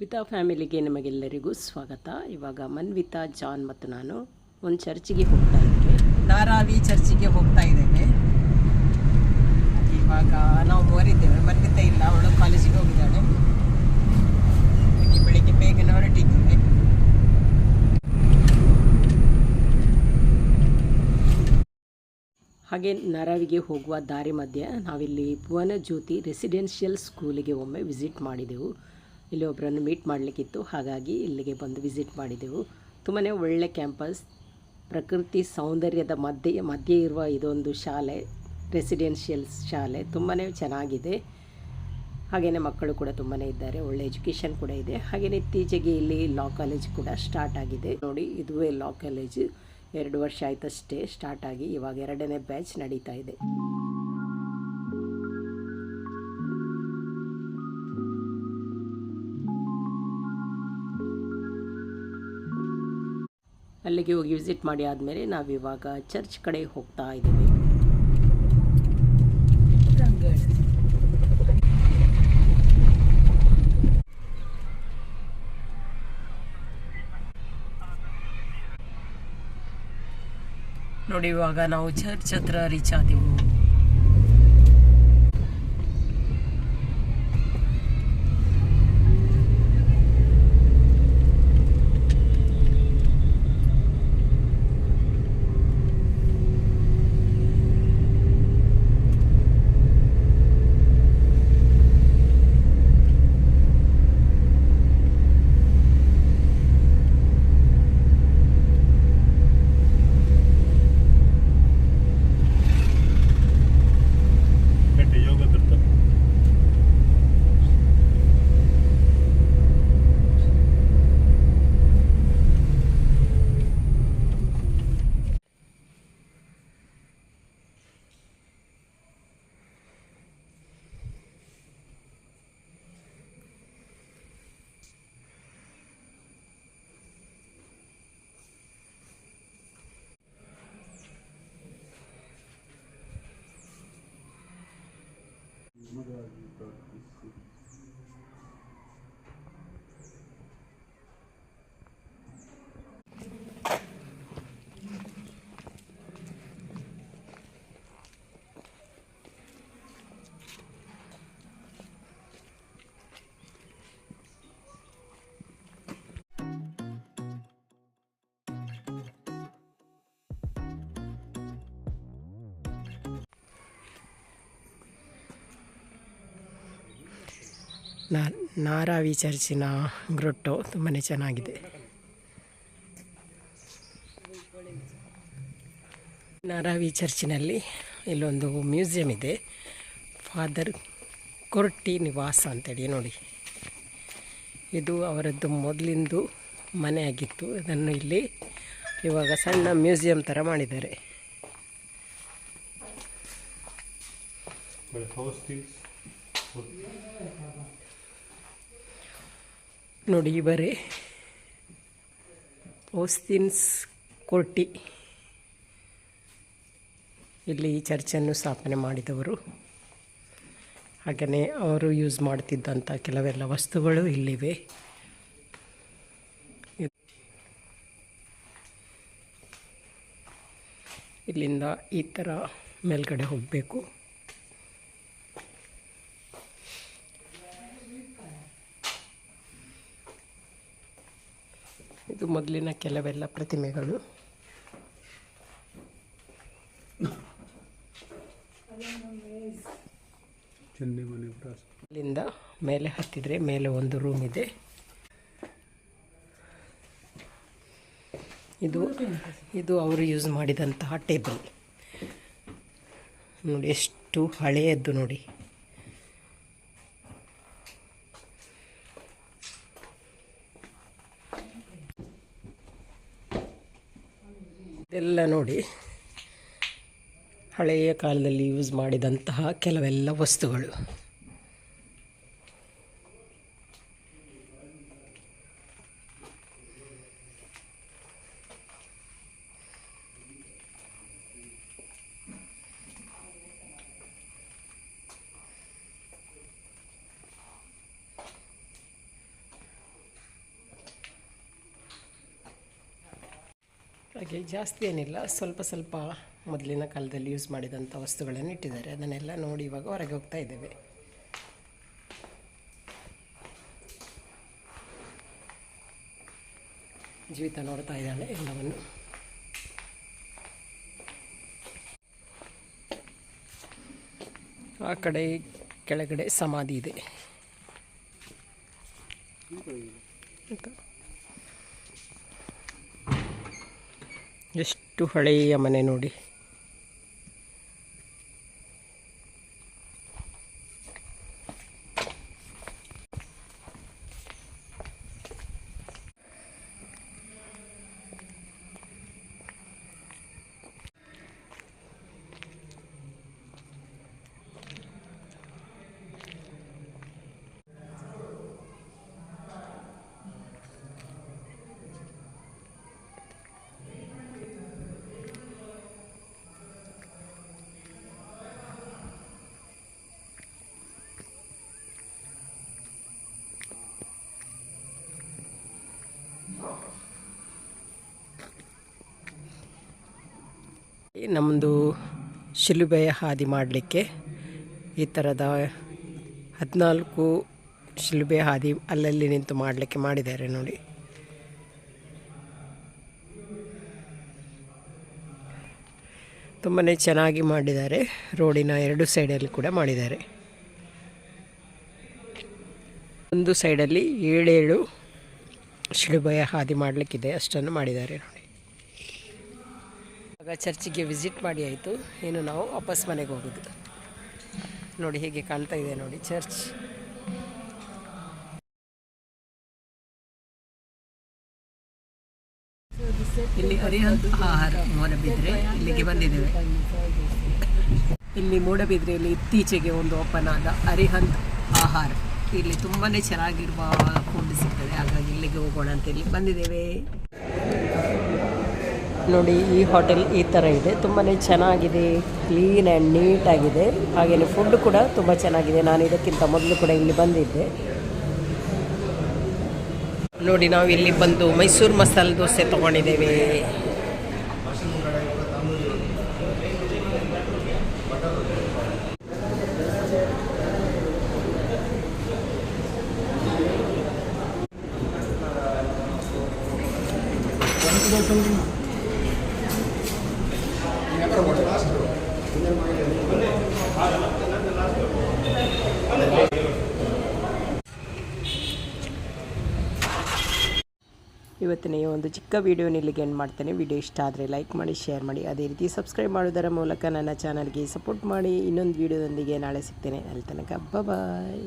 ವಿತಾ ಫ್ಯಾಮಿಲಿಗೆ ನಿಮಗೆಲ್ಲರಿಗೂ ಸ್ವಾಗತ. ಇವಾಗ ಮನ್ವಿತಾ ಜಾನ್ ಮತ್ತು ನಾನು ಒಂದು ಚರ್ಚಿಗೆ ಹೋಗ್ತಾ ಇದ್ದೇವೆ. ಧಾರಾವಿ ಚರ್ಚಿಗೆ ಹೋಗ್ತಾ ಇದ್ದೇವೆ. ಇವಾಗ ನಾವು ಮೂವರಿದ್ದೇವೆ ಮನ್ವಿತಾ ಇಲ್ಲ ಅವಳು ಕಾಲೇಜಿಗೆ ಹೋಗಿದ್ದಾಳೆ. ಹಾಗೆ ಬೆಳಿಗ್ಗೆ ಬೇಗನೆ ಹೊರಟಿದ್ದೇವೆ. ಹಾಗೆ ನರಾವಿಗೆ ಹೋಗುವ ದಾರಿ ಮಧ್ಯೆ ನಾವಿಲ್ಲಿ ಭುವನಜ್ಯೋತಿ ರೆಸಿಡೆನ್ಷಿಯಲ್ ಸ್ಕೂಲಿಗೆ ಒಮ್ಮೆ ವಿಸಿಟ್ ಮಾಡಿದೆವು. ಇಲ್ಲಿ ಒಬ್ಬರನ್ನು ಮೀಟ್ ಮಾಡಲಿಕ್ಕಿತ್ತು. ಹಾಗಾಗಿ ಇಲ್ಲಿಗೆ ಬಂದು ವಿಸಿಟ್ ಮಾಡಿದೆವು. ತುಂಬಾ ಒಳ್ಳೆ ಕ್ಯಾಂಪಸ್ ಪ್ರಕೃತಿ ಸೌಂದರ್ಯದ ಮಧ್ಯೆ ಮಧ್ಯೆ ಇರುವ ಇದೊಂದು ಶಾಲೆ ರೆಸಿಡೆನ್ಷಿಯಲ್ ಶಾಲೆ ತುಂಬಾ ಚೆನ್ನಾಗಿದೆ. ಹಾಗೆಯೇ ಮಕ್ಕಳು ಕೂಡ ತುಂಬಾ ಇದ್ದಾರೆ. ಒಳ್ಳೆ ಎಜುಕೇಷನ್ ಕೂಡ ಇದೆ. ಹಾಗೆಯೇ ಇತ್ತೀಚೆಗೆ ಇಲ್ಲಿ ಲಾ ಕಾಲೇಜ್ ಕೂಡ ಸ್ಟಾರ್ಟ್ ಆಗಿದೆ. ನೋಡಿ, ಇದುವೇ ಲಾ ಕಾಲೇಜ್ ಎರಡು ವರ್ಷ ಆಯ್ತಷ್ಟೇ ಸ್ಟಾರ್ಟ್ ಆಗಿ. ಇವಾಗ ಎರಡನೇ ಬ್ಯಾಚ್ ನಡೀತಾ ಇದೆ. ಅಲ್ಲಿಗೆ ಹೋಗಿ ವಿಸಿಟ್ ಮಾಡಿ ಆದಮೇಲೆ ನಾವಿವಾಗ ಚರ್ಚ್ ಕಡೆ ಹೋಗ್ತಾ ಇದ್ದೀವಿ. ನೋಡಿ, ಇವಾಗ ನಾವು ಚರ್ಚ್ ಹತ್ರ ರೀಚ್ ಆದೆವು. Vous avez ನಾ- ನಾರಾವಿ ಚರ್ಚಿನ ಗ್ರೊಟ್ಟು ತುಂಬಾ ಚೆನ್ನಾಗಿದೆ. ನಾರಾವಿ ಚರ್ಚಿನಲ್ಲಿ ಇಲ್ಲೊಂದು ಮ್ಯೂಸಿಯಂ ಇದೆ. ಫಾದರ್ ಕೊರ್ಟಿ ನಿವಾಸ ಅಂತೇಳಿ ನೋಡಿ. ಇದು ಅವರದ್ದು ಮೊದಲಿಂದು ಮನೆ ಆಗಿತ್ತು. ಅದನ್ನು ಇಲ್ಲಿ ಇವಾಗ ಸಣ್ಣ ಮ್ಯೂಸಿಯಂ ಥರ ಮಾಡಿದ್ದಾರೆ. ನೋಡಿ ಇವರೇ. ಓಸ್ತಿನ್ಸ್ ಕೋರ್ಟಿ ಇಲ್ಲಿ ಈ ಚರ್ಚನ್ನು ಸ್ಥಾಪನೆ ಮಾಡಿದವರು. ಹಾಗೆಯೇ ಅವರು ಯೂಸ್ ಮಾಡ್ತಿದ್ದಂಥ ಕೆಲವೆಲ್ಲ ವಸ್ತುಗಳು ಇಲ್ಲಿವೆ. ಇಲ್ಲಿಂದ ಈ ಥರ ಮೇಲ್ಗಡೆ ಹೋಗಬೇಕು. ಇದು ಮೊದಲಿನ ಕೆಲವೆಲ್ಲ ಪ್ರತಿಮೆಗಳು. ಅಲ್ಲಿಂದ ಮೇಲೆ ಹತ್ತಿದರೆ ಮೇಲೆ ಒಂದು ರೂಮ್ ಇದೆ. ಇದು ಇದು ಅವರು ಯೂಸ್ ಮಾಡಿದಂತಹ ಟೇಬಲ್ ನೋಡಿ ಎಷ್ಟು ಹಳೆಯದ್ದು ನೋಡಿ. ಇದೆಲ್ಲ ನೋಡಿ. ಹಳೆಯ ಕಾಲದಲ್ಲಿ ಯೂಸ್ ಮಾಡಿದಂತಹ ಕೆಲವೆಲ್ಲ ವಸ್ತುಗಳು. ಹಾಗೆ ಜಾಸ್ತಿ ಏನಿಲ್ಲ. ಸ್ವಲ್ಪ ಸ್ವಲ್ಪ ಮೊದಲಿನ ಕಾಲದಲ್ಲಿ ಯೂಸ್ ಮಾಡಿದಂಥ ವಸ್ತುಗಳನ್ನು ಇಟ್ಟಿದ್ದಾರೆ. ಅದನ್ನೆಲ್ಲ ನೋಡಿ ಇವಾಗ ಹೊರಗೆ ಹೋಗ್ತಾ ಇದ್ದೇವೆ. ಜೀವಿತ ನೋಡ್ತಾ ಇದ್ದಾಳೆ ಎಲ್ಲವನ್ನು. ಆ ಕಡೆ ಕೆಳಗಡೆ ಸಮಾಧಿ ಇದೆ. ಎಷ್ಟು ಹಳೆಯ ಮನೆ ನೋಡಿ. ನಮ್ಮದು ಶಿಲುಬೆಯ ಹಾದಿ ಮಾಡಲಿಕ್ಕೆ ಈ ಥರದ ಹದಿನಾಲ್ಕು ಶಿಲುಬೆ ಹಾದಿ ಅಲ್ಲಲ್ಲಿ ನಿಂತು ಮಾಡಲಿಕ್ಕೆ ಮಾಡಿದ್ದಾರೆ ನೋಡಿ. ತುಂಬಾ ಚೆನ್ನಾಗಿ ಮಾಡಿದ್ದಾರೆ. ರೋಡಿನ ಎರಡು ಸೈಡಲ್ಲಿ ಕೂಡ ಮಾಡಿದ್ದಾರೆ. ಒಂದು ಸೈಡಲ್ಲಿ ಏಳೇಳು ಶಿಲುಬೆಯ ಹಾದಿ ಮಾಡಲಿಕ್ಕಿದೆ. ಅಷ್ಟನ್ನು ಮಾಡಿದ್ದಾರೆ. ಆಗ ಚರ್ಚಿಗೆ ವಿಸಿಟ್ ಮಾಡಿ ಆಯಿತು. ಏನು ನಾವು ವಾಪಸ್ ಮನೆಗೆ ಹೋಗೋದು. ನೋಡಿ ಹೇಗೆ ಕಾಣ್ತಾ ಇದೆ ನೋಡಿ ಚರ್ಚ್. ಇಲ್ಲಿ ಹರಿಹಂತ ಆಹಾರ ಮೂಡಬಿದ್ರೆ ಇಲ್ಲಿಗೆ ಬಂದಿದ್ದೇವೆ. ಇಲ್ಲಿ ಮೂಡಬಿದ್ರೆಯಲ್ಲಿ ಇತ್ತೀಚೆಗೆ ಒಂದು ಓಪನ್ ಆದ ಅರಿಹಂತ್ ಆಹಾರ. ಇಲ್ಲಿ ತುಂಬಾ ಚೆನ್ನಾಗಿರುವ ಫುಡ್ ಸಿಗ್ತದೆ. ಹಾಗಾಗಿ ಇಲ್ಲಿಗೆ ಹೋಗೋಣ ಅಂತ ಇಲ್ಲಿ ಬಂದಿದ್ದೇವೆ. ನೋಡಿ ಈ ಹೋಟೆಲ್ ಈ ಥರ ಇದೆ. ತುಂಬಾ ಚೆನ್ನಾಗಿದೆ ಕ್ಲೀನ್ ಆ್ಯಂಡ್ ನೀಟಾಗಿದೆ. ಹಾಗೆಯೇ ಫುಡ್ ಕೂಡ ತುಂಬ ಚೆನ್ನಾಗಿದೆ. ನಾನು ಇದಕ್ಕಿಂತ ಮೊದಲು ಕೂಡ ಇಲ್ಲಿ ಬಂದಿದ್ದೆ. ನೋಡಿ ನಾವು ಇಲ್ಲಿ ಬಂದು ಮೈಸೂರು ಮಸಾಲೆ ದೋಸೆ ತೊಗೊಂಡಿದ್ದೇವೆ. ಇವತ್ತಿನ ಈ ಒಂದು ಚಿಕ್ಕ ವೀಡಿಯೋನ ಇಲ್ಲಿಗೆ ಏನು ಮಾಡ್ತೇನೆ? ವಿಡಿಯೋ ಇಷ್ಟ ಆದರೆ ಲೈಕ್ ಮಾಡಿ ಶೇರ್ ಮಾಡಿ. ಅದೇ ರೀತಿ ಸಬ್ಸ್ಕ್ರೈಬ್ ಮಾಡೋದರ ಮೂಲಕ ನನ್ನ ಚಾನಲ್ಗೆ ಸಪೋರ್ಟ್ ಮಾಡಿ. ಇನ್ನೊಂದು ವಿಡಿಯೋದೊಂದಿಗೆ ನಾಳೆ ಸಿಗ್ತೇನೆ. ಅಲ್ಲಿ ತನಕ ಬಾಯ್